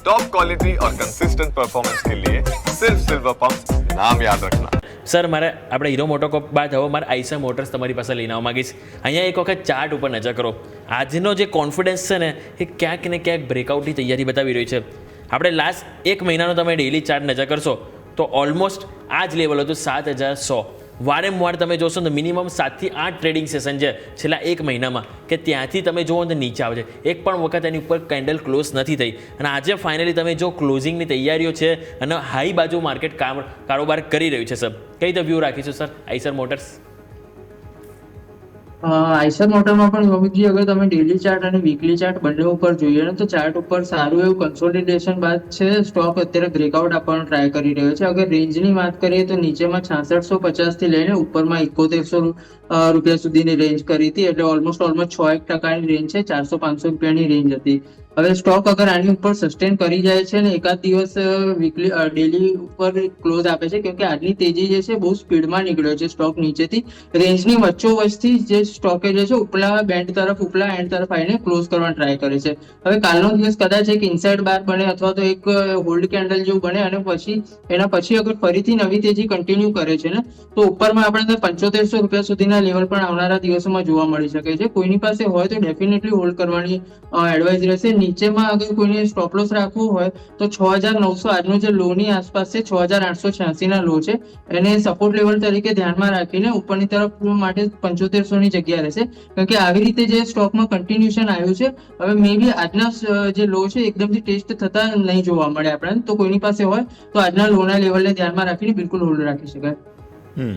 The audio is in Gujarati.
टॉप क्वालिटी और कंसिस्टेंट परफॉर्मेंस के लिए सिर्फ सिल्वर पंप नाम याद रखना સર મારે આપણે હીરો મોટોકોપ બાદ હવે મારે આઈસા મોટર્સ તમારી પાસે લઈને આવવા માગીશ અહીંયા એક વખત ચાર્ટ ઉપર નજર કરો આજનો જે કોન્ફિડન્સ છે ને એ ક્યાંક ને ક્યાંક બ્રેકઆઉટની તૈયારી બતાવી રહી છે આપણે લાસ્ટ એક મહિનાનો તમે ડેલી ચાર્ટ નજર કરશો તો ઓલમોસ્ટ આ જ લેવલ હતું સાત હજાર સો વારંવાર તમે જોશો ને મિનિમમ સાતથી આઠ ટ્રેડિંગ સેશન છે છેલ્લા એક મહિનામાં, કે ત્યાંથી તમે જુઓ તો નીચે આવે છે એક પણ વખત એની ઉપર કેન્ડલ ક્લોઝ નથી થઈ. અને આજે ફાઇનલી તમે જો ક્લોઝિંગની તૈયારીઓ છે અને હાઈ બાજુ માર્કેટ કામ કારોબાર કરી રહ્યું છે સર કઈ રીતે વ્યૂ રાખીશું સર આઈસર મોટર્સ આઈસર મોટરમાં પણ રોહિતજી, અગર તમે ડેલી ચાર્ટ અને વીકલી ચાર્ટ બંને ઉપર જોઈએ ને તો ચાર્ટ ઉપર સારું એવું કન્સોલિડેશન બાદ છે સ્ટોક અત્યારે બ્રેકઆઉટ આપવાનો ટ્રાય કરી રહ્યો છે. અગર રેન્જની વાત કરીએ તો નીચેમાં છાસઠસો પચાસથી લઈને ઉપરમાં એકોતેરસો રૂપિયા સુધીની રેન્જ કરી હતી. એટલે ઓલમોસ્ટ ઓલમોસ્ટ છ એક ટકાની રેન્જ છે, ચારસો પાંચસો રૂપિયાની રેન્જ હતી. હવે સ્ટોક અગર આની ઉપર સસ્ટેન કરી જાય છે ને, એકાદ દિવસ વીકલી ડેલી ઉપર ક્લોઝ આપે છે, કેમકે આજની તેજી જે છે, બહુ સ્પીડમાં નીકળ્યો છે સ્ટોક નીચેથી. રેન્જની વચ્ચોવચથી જે સ્ટોકે જે છે, ઉપલા બેન્ડ તરફ, ઉપલા એન્ડ તરફ આવીને ક્લોઝ કરવાનો ટ્રાય કરે છે. હવે કાલનો દિવસ કદાચ એક ઇનસાઇડ બાર બને અથવા તો એક હોલ્ડ કેન્ડલ જેવું બને અને પછી, એના પછી અગર ફરીથી નવી તેજી કન્ટિન્યુ કરે છે ને, તો ઉપરમાં આપણે પંચોતેરસો રૂપિયા સુધીના લેવલ પણ આવનારા દિવસોમાં જોવા મળી શકે છે. કોઈની પાસે હોય તો ડેફિનેટલી હોલ્ડ કરવાની એડવાઇસ રહેશે. નીચેમાં અગર કોઈને સ્ટોપ લોસ રાખવું હોય, તો છ હજાર નવસો આજનો જે લો ની આસપાસ છે, છ હજાર આઠસો છ્યાસી ના લો છે. એને સપોર્ટ લેવલ તરીકે ધ્યાનમાં રાખીને ઉપરની તરફ માટે પંચોતેરસો ની જગ્યા રહેશે. કારણ કે આવી રીતે જે સ્ટોકમાં કન્ટિન્યુશન આવ્યું છે, હવે મે બી આજના જે લો છે, એકદમથી ટેસ્ટ થતા નહીં જોવા મળે આપણને. તો કોઈની પાસે હોય, તો આજના લોના લેવલને ધ્યાનમાં રાખીને બિલકુલ હોલ્ડ રાખી શકાય. હમ.